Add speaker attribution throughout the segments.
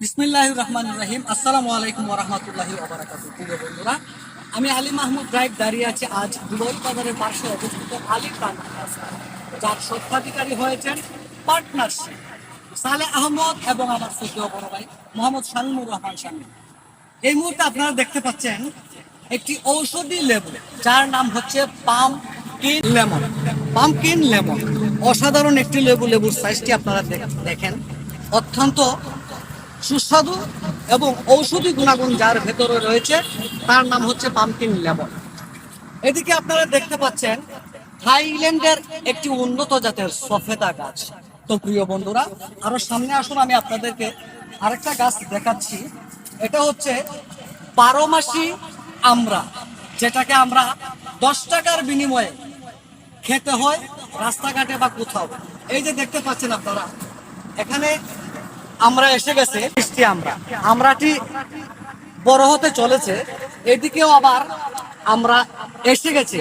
Speaker 1: বিসমিল্লাহ রহমান রাহিম আসসালামু আলাইকুম প্রিয় বন্ধুরা, আমি আলী মাহমুদ ড্রাইভ দাঁড়িয়ে আছি আজ দুবই বাজারের পাশে অবস্থিত আলী প্রাণ যার স্বত্বাধিকারী হয়েছেন পার্টনারশিপ সালে আহমদ এবং আমার শ্রদ্ধেয় বড় ভাই মোহাম্মদ শামিমুর রহমান শামী এই মুহূর্তে আপনারা দেখতে পাচ্ছেন একটি ঔষধি লেবু যার নাম হচ্ছে পাম কিন লেমন পামকিন লেমন অসাধারণ একটি লেবু লেবুর সাইজটি আপনারা দেখ- দেখেন। অত্যন্ত সুস্বাদু এবং ঔষধি গুণাগুণ যার ভেতরে রয়েছে, তার নাম হচ্ছে পামকিন লেমন এদিকে আপনারা দেখতে পাচ্ছেন, থাইল্যান্ডের একটি উন্নত জাতের সফেদা গাছ। তো প্রিয় বন্ধুরা, আরও সামনে আসুন, আমি আপনাদেরকে আরেকটা গাছ দেখাচ্ছি। এটা হচ্ছে বারো মাসি আমরা যেটাকে আমরা দশ টাকার বিনিময়ে খেতে হয় রাস্তাঘাটে বা কোথাও। এই যে দেখতে পাচ্ছেন আপনারা, এখানে আমরা এসে গেছে মিষ্টি আমরা। আমরাটি বড় হতে চলেছে, এদিকেও আবার আমরা এসে গেছে।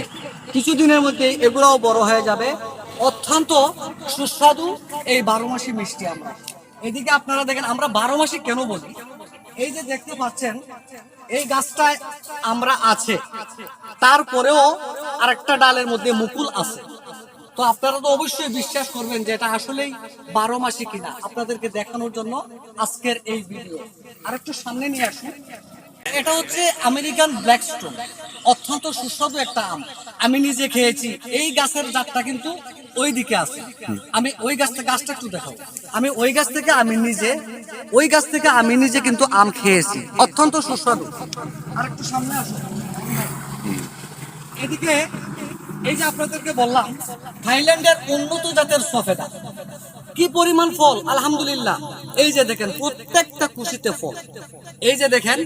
Speaker 1: কিছুদিনের মধ্যে এগুলোও বড় হয়ে যাবে। অত্যন্ত সুস্বাদু এই বারো মাসি মিষ্টি আমরা। এদিকে আপনারা দেখেন, আমরা বারো মাসি কেন বলি? এই যে দেখতে পাচ্ছেন, এই গাছটায় আমরা আছে। তারপরেও আরেকটা ডালের মধ্যে মুকুল আছে। তো আপনারা তো অবশ্যই বিশ্বাস করবেন যে এটা আসলেই বারো মাসে কিনা আপনাদেরকে দেখানোর জন্য আজকের এই ভিডিও। আর একটু সামনে নিয়ে আসুন এটা হচ্ছে আমেরিকান ব্ল্যাক স্টোন অত্যন্ত সুস্বাদু একটা আম। আমি নিজে খেয়েছি। এই গাছের জাতটা কিন্তু ওই দিকে আছে। আমি ওই গাছ থেকে গাছটা একটু দেখাও। আমি ওই গাছ থেকে আমি নিজে ওই গাছ থেকে আমি নিজে কিন্তু আম খেয়েছি। অত্যন্ত সুস্বাদু। আর একটু সামনে আসুন এদিকে এই যে আপনাদেরকে বললাম, থাইল্যান্ডের উন্নত জাতের সফেদা। কি পরিমাণ ফল? আলহামদুলিল্লাহ। এই যে দেখেন, প্রত্যেকটা খুশিতে ফল। এই যে দেখেন,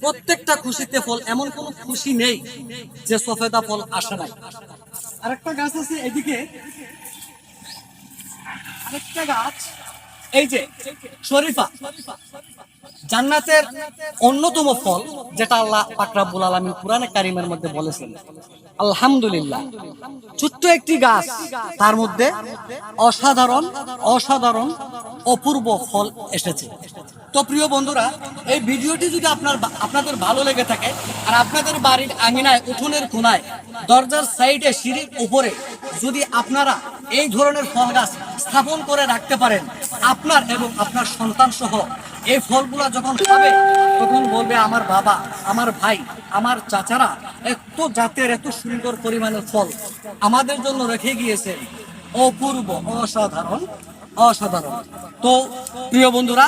Speaker 1: প্রত্যেকটা খুশিতে ফল। এমন কোনো খুশি নেই যে সফেদা ফল আসে নাই। আরেকটা গাছ আছে এদিকে। আরেকটা গাছ। এই যে, শরীফা। জান্নাতের অন্যতম ফল যেটা আল্লাহ আকরাবুল আলমী পুরানে কারিমের মধ্যে বলেছেন, আলহামদুলিল্লাহ। ছোট্ট একটি গাছ, তার মধ্যে অসাধারণ অসাধারণ, অপূর্ব ফল এসেছে। তো প্রিয় বন্ধুরা, এই ভিডিওটি যদি আপনার আপনাদের ভালো লেগে থাকে আর আপনাদের বাড়ির আঙিনায়, উঠোনের কোনায়, দরজার সাইডে, সিঁড়ির উপরে যদি আপনারা এই ধরনের ফল গাছ স্থাপন করে রাখতে পারেন, আপনার এবং আপনার সন্তান সহ, এই ফলগুলা যখন খাবে, তখন বলবে, আমার বাবা, আমার ভাই, আমার চাচারা এত জাতের, এত সুন্দর পরিমাণের ফল আমাদের জন্য রেখে গিয়েছে। অপূর্ব, অসাধারণ অসাধারণ। তো প্রিয় বন্ধুরা